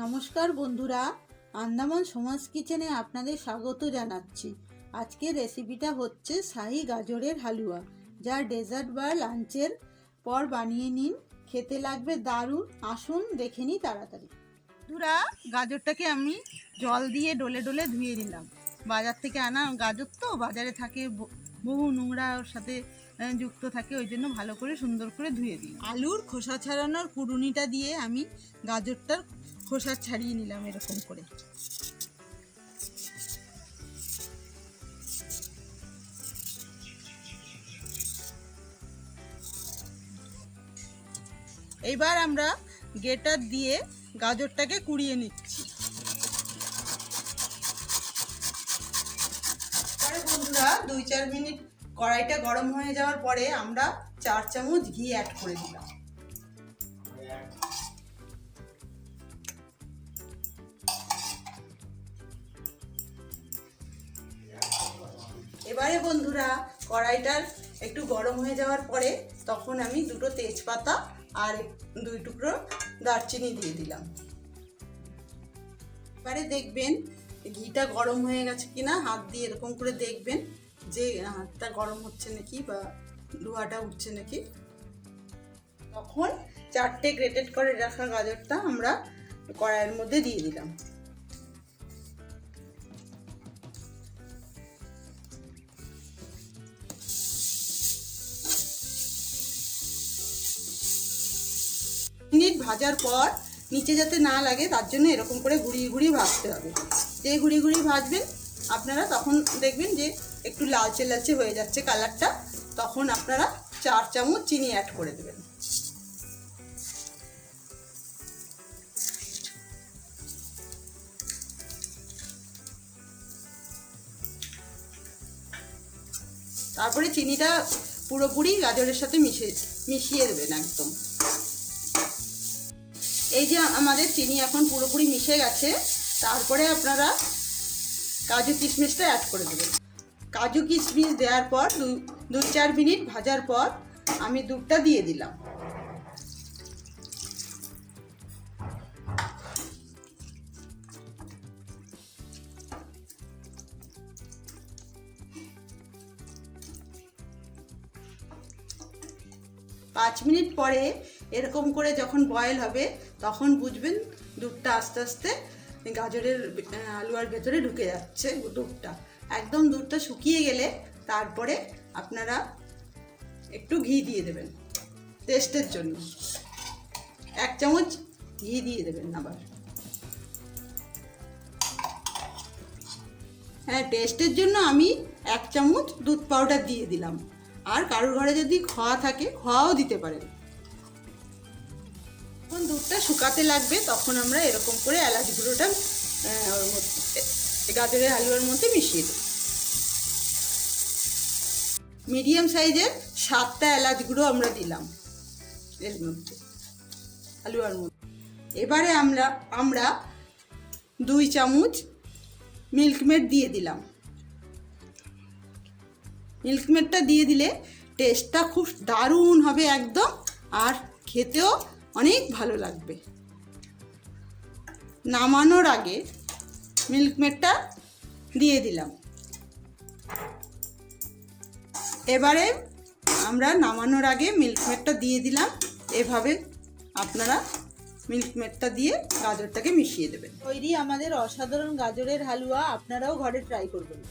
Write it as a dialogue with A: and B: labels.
A: নমস্কার বন্ধুরা, আন্দামান সমাজ কিচেনে আপনাদের স্বাগত জানাচ্ছি। আজকের রেসিপিটা হচ্ছে শাহি গাজরের হালুয়া, যা ডেজার্ট বা লাঞ্চের পর বানিয়ে নিন। খেতে লাগবে দারুণ। আসুন দেখে নিই তাড়াতাড়ি। বন্ধুরা, গাজরটাকে আমি জল দিয়ে ডলে ডলে ধুয়ে নিলাম। বাজার থেকে আনা গাজর তো বাজারে থাকে বহু নোংরা ওর সাথে যুক্ত থাকে, ওই জন্য ভালো করে সুন্দর করে ধুয়ে দিই। আলুর খোসা ছাড়ানোর কুড়ুনিটা দিয়ে আমি গাজরটার খোসা ছাড়িয়ে নিলাম এরকম করে। এইবার আমরা গেটার দিয়ে গাজরটাকে কুড়িয়ে নিচ্ছি। বন্ধুরা, দুই চার মিনিট কড়াইটা গরম হয়ে যাওয়ার পরে আমরা চার চামচ ঘি অ্যাড করে দিলাম। এবারে বন্ধুরা কড়াইটার একটু গরম হয়ে যাওয়ার পরে তখন আমি দুটো তেজপাতা আর দুই টুকরো দারচিনি দিয়ে দিলাম। এবারে দেখবেন, ঘিটা গরম হয়ে গেছে কিনা, হাত দিয়ে এরকম করে দেখবেন যে হাতটা গরম হচ্ছে নাকি বা ধোয়াটা উঠছে নাকি। তখন চারটে গ্রেটেড করে রাখা গাজরটা আমরা কড়াইয়ের মধ্যে দিয়ে দিলাম। ভাজার পর নিচে যাতে না লাগে, তার জন্য এরকম করে ঘুরিয়ে ঘুরিয়ে ভাজতে হবে। যে ঘুরিয়ে ঘুরিয়ে ভাজবেন, আপনারা তখন দেখবেন যে একটু লালচে লালচে হয়ে যাচ্ছে কালারটা, তখন আপনারা চার চামচ চিনি অ্যাড করে দেবেন। তারপরে চিনিটা পুরোপুরি গাজরের সাথে মিশে মিশিয়ে দেবেন একদম। এই যে আমাদের চিনি এখন পুরোপুরি মিশে গেছে, তারপরে আপনারা কাজু কিশমিশটা অ্যাড করে দেবেন। কাজু কিশমিশ দেওয়ার পর দু চার মিনিট ভাজার পর আমি দুধটা দিয়ে দিলাম। পাঁচ মিনিট পরে এরকম করে যখন বয়েল হবে, তখন বুঝবেন দুধটা আস্তে আস্তে গাজরের আলুয়ার ভেতরে ঢুকে যাচ্ছে দুধটা। একদম দুধটা শুকিয়ে গেলে তারপরে আপনারা একটু ঘি দিয়ে দেবেন টেস্টের জন্য। এক চামচ ঘি দিয়ে দেবেন আবার। হ্যাঁ টেস্টের জন্য আমি এক চামচ দুধ পাউডার দিয়ে দিলাম। আর কারোর ঘরে যদি খোয়া থাকে, খোয়াও দিতে পারেন। যখন দুধটা শুকাতে লাগবে, তখন আমরা এরকম করে এলাচ গুঁড়োটা ওর মধ্যে গাজরের হালুয়ার মধ্যে মিশিয়ে দেব। মিডিয়াম সাইজের সাতটা এলাচ গুঁড়ো আমরা দিলাম এর মধ্যে, হালুয়ার মধ্যে। এবারে আমরা আমরা দুই চামচ মিল্কমেড দিয়ে দিলাম। মিল্কমেডটা দিয়ে দিলে টেস্টটা খুব দারুণ হবে একদম, আর খেতেও অনেক ভালো লাগবে। নামানোর আগে মিল্ক মিল্কমেডটা দিয়ে দিলাম। এবারে আমরা নামানোর আগে মিল্ক মিল্কমেডটা দিয়ে দিলাম। এভাবে আপনারা মিল্কমেডটা দিয়ে গাজরটাকে মিশিয়ে দেবেন। তৈরি আমাদের অসাধারণ গাজরের হালুয়া, আপনারাও ঘরে ট্রাই করবেন।